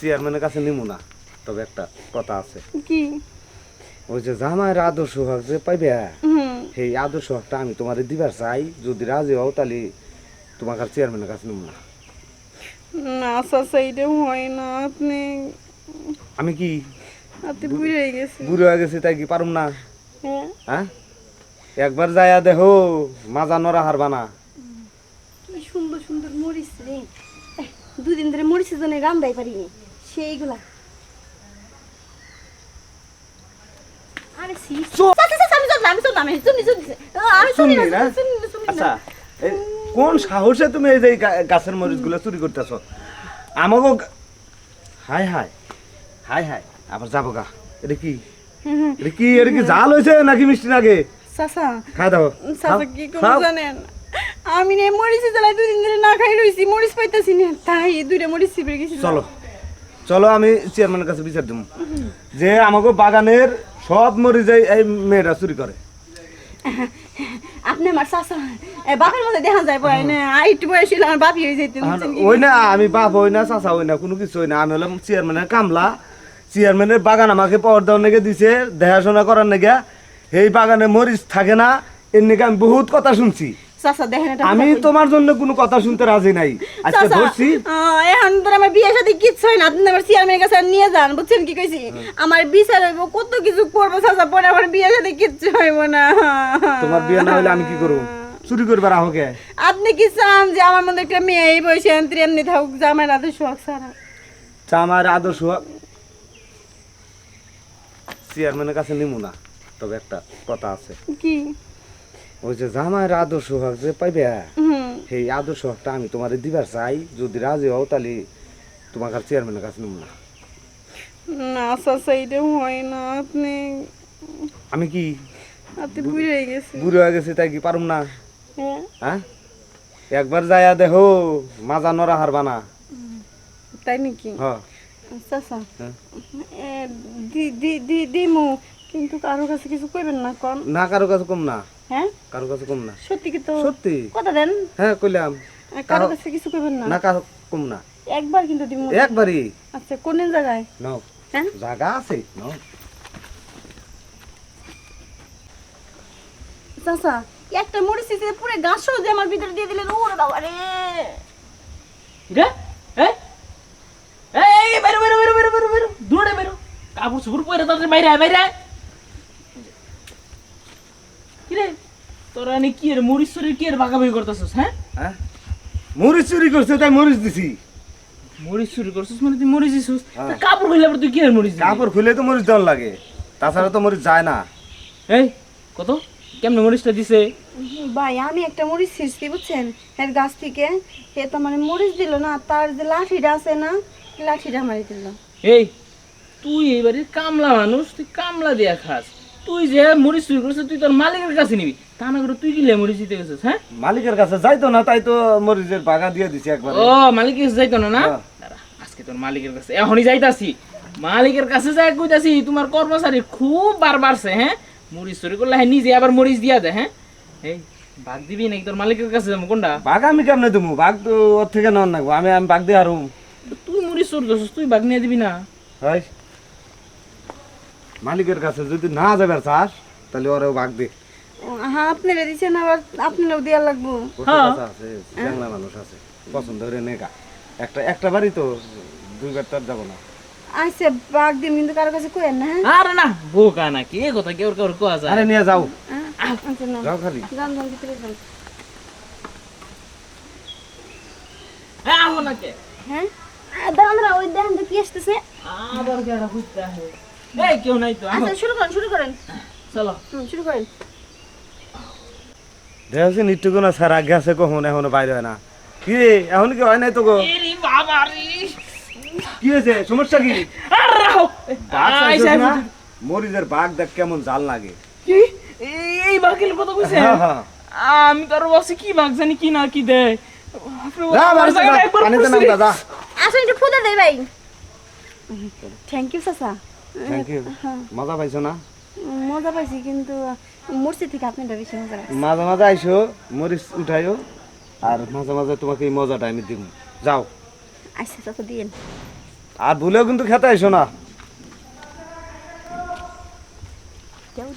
চেয়ারম্যানের কাছে নিমু না। তবে একটা কথা আছে। কি? ওই যে জামাইয়ের আদর্শ হক যে পাইবে সেই আদর্শ হকটা আমি তোমার দিবার চাই। যদি রাজি হও তাহলে তোমাকে আর চেয়ারম্যানের কাছে নিমু না। না চাচা এটা হয় না। আপনি আমি কি আপনি বুড়ে গেছে বুড়ো হয়ে গেছি তাই কি পারুম না? হ্যাঁ। হ্যাঁ? একবার যাইয়া দেখো মাজা নরা হারবা না। কি সুন্দর সুন্দর মরিচ রে। দুদিন ধরে মরিচের জন্য রান্দাই পারিনি সেইগুলা। কোন সাহসে তুমি এই যে গাছের মরিচগুলো চুরি করতেছ? আমাকে হাই হাই হাই হাই আবার যাব গা। এটা কি? এটা কি? এটা কি জাল হয়েছে নাকি মিষ্টি চাচা খাই দাও। কি জানেন? আমি নে মরিচ জ্বালাই দুদিন ধরে না খাই রইছি মরিচ পাইতাছি না। তাই দুইটা মরিচ চিপে গেছি চলো। চলো আমি চেয়ারম্যানের কাছে বিচার দেবো যে আমাকে বাগানের সব মরিচ এই- এই মেয়েরা চুরি করে। আপনি আমার চাচা বাপের মধ্যে দেখা যায় বয় না আইট আমার বাপি হয়ে যেত ওই না আমি বাপ হই না চাচা হই না কোনো কিছু হই না। আমি হলাম চেয়ারম্যানের কামলা। চেয়ারম্যানের বাগান আমাকে পাওয়ার দেওয়ার নাকি দিছে দেখাশোনা করার নাকি এই বাগানে মরিচ থাকে না এর নাকি আমি বহুত কথা শুনছি। চাচা দেখেন এটা আমি তোমার জন্য কোনো কথা শুনতে রাজি নাই। আজকে ধরছি। এখন তোর আমার বিয়ের সাথে কিচ্ছু হয় না। আপনি আমার চেয়ারম্যানের কাছে নিয়ে যান বুঝছেন কি কইছি? আমার বিচার হইব কত কিছু করব চাচা পরে আমার বিয়ের সাথে কিচ্ছু হইব না। তোমার বিয়ে না হলে আমি কি করব? চুরি করবার আহকে আপনি কি চান যে আমার মধ্যে একটা মেয়ে এই বয়সে এমনি এমনি থাকুক যে আমার শখ সারা আমার আদর্শ চেয়ারম্যানের কাছে নিমু না তবে একটা কথা আছে। কি? ওই যে জামাইয়ের আদর্শ হক যে পাইবে সেই আদর্শ হকটা আমি তোমার দিবার চাই। যদি রাজি হও তাহলে তোমাকে আর চেয়ারম্যানের কাছে নিমু না। না চাচা এটা হয় না। আপনি আমি কি আপনি বুড়ে গেছে বুড়ো হয়ে গেছি তাই কি পারুম না? হ্যাঁ। হ্যাঁ? একবার যাইয়া দেখো মাজা নরা হারবা না। তাই নাকি? হ চাচা হ্যাঁ। এ, দি দি দি দিমু। কিন্তু কারোর কাছে কিছু কইবেন না কোন। না কারও কাছে কম না। হ্যাঁ? কারও কাছে কম না। সত্যি কি তো? সত্যি। কথা দেন। হ্যাঁ কইলাম। এ, কারোর কাছে কিছু কইবেন না। না কারও কম না। একবার কিন্তু দিমু একবারই। আচ্ছা কোন জায়গায়? নাও। হ্যাঁ? জায়গা আছে নাও। চাচা একটা মরিচ দিতে পুরো গাছ দিয়ে আমার ভিতরে দিয়ে দিলেন। ওরে বাবা রে। রে এই এই বেরো বেরো বেরো বেরো বেরো বেরো। দূরে বেরো। কাপড় চুপড় পরে তাদের বাইরে বাইরে আয় কি রে? তোরা নি কি এর মরিচ চুরি কি এর ভাগাভাগি করতেছস হ্যাঁ? হ্যাঁ? মরিচ চুরি করছে তাই মরিচ দিছি। মরিচ চুরি করছিস মানে তুই মরিচ দিছিস? হ্যাঁ। কাপড় পরে তুই কি এর মরিচ কাপড় খুলে তো মরিচ দেওয়ার লাগে তাছাড়া তো মরিচ যায় না। এই কত? কেমনে মরিচটা দিছে? ভাই আমি একটা মরিচ ছিঁড়ছি বুঝছেন? এর গাছ থেকে তো মানে মরিচ দিল না তার যে লাঠিটা আছে না লাঠিটা মারি দিল। এই তুই এই বাড়ির কামলা মানুষ তুই কামলা দিয়া খাস। তুই যে মরিচ চুরি করছিস তুই তোর মালিকের কাছে নিবি। তা না করে তুই কি লে মরিচ দিতে গেছিস হ্যাঁ? মালিকের কাছে যাইতো না তাই তো মরিচের বাগা দিয়ে দিছি একবার। ও মালিকের কাছে যাইতো না না? হ্যাঁ। আজকে তোর মালিকের কাছে এখনই যাইতাছি। মালিকের কাছে যাই কইতাছি তোমার কর্মচারী খুব বার বাড়ছে হ্যাঁ? মরিচ চুরি করলে হ্যাঁ নিজে আবার মরিচ দিয়া দেয় হ্যাঁ? এই বাঘ দিবি নাকি তোর মালিকের কাছে যাব কোনটা? বাঘ আমি কেমনে দেবো বাঘ তো ওর থেকে নন নাকবো আমি আমি বাঘ দিয়ে আরও তুই মরিচ চুরি তুই বাঘ নিয়ে দিবি না। হয়। মালিকের কাছে যদি না যাবার চাস তাহলে ওরেও বাঘ দে। হ্যাঁ আপনারা দিচ্ছেন আবার আপনারাও দেওয়া লাগবো। তো হ্যাঁ। আছে? মানুষ আছে পছন্দ করে নেকা একটা একটা বাড়ি তো দুইবার তার যাব না। আচ্ছা বাঘ দিন কিন্তু কারও কাছে কইেন না হ্যাঁ? আরে না বোকা নাকি? এ কথা কেউ কেউ কোয়া যায়? আরে নিয়ে যাও। আচ্ছা যাও খালি। যান যান ভিতরে যান হ্যাঁ আহো না কে হ্যাঁ দাঁড়ান ওই দেখেন তো কি আসতেছে? আবার কেডা খুঁজতে আহে এই কেউ নাই তো। আচ্ছা শুরু করেন শুরু করেন। চলো। হুম, শুরু করেন। দেখছি না স্যার আগে আছে কখন এখনও বাইরে হয় না। কি এখন কি হয় নাই তো গো কি হয়েছে সমস্যা কি? আর বাঘ দেখ কেমন জাল লাগে। কি? এই- এই বাকিল কথা কইছে? হ্যাঁ, হ্যাঁ। আমি তো আরও বসে কি বাঘ জানি কি না কি দেয়। পানিতে নাম। একটু ফুদে দেই ভাই। থ্যাংক ইউ চাচা। Thank ইউ মজা পাইছো না? মজা পাইছি কিন্তু মরছি থেকে আপনারটা বেশি মজা মাঝে মাঝে আইসো মরিচ উঠাইও আর মাঝে মাঝে তোমাকে এই মজাটা আমি দিব যাও। আচ্ছা চাচা দিয়েন আর ভুলেও কিন্তু খেতে আইসো না। কেউ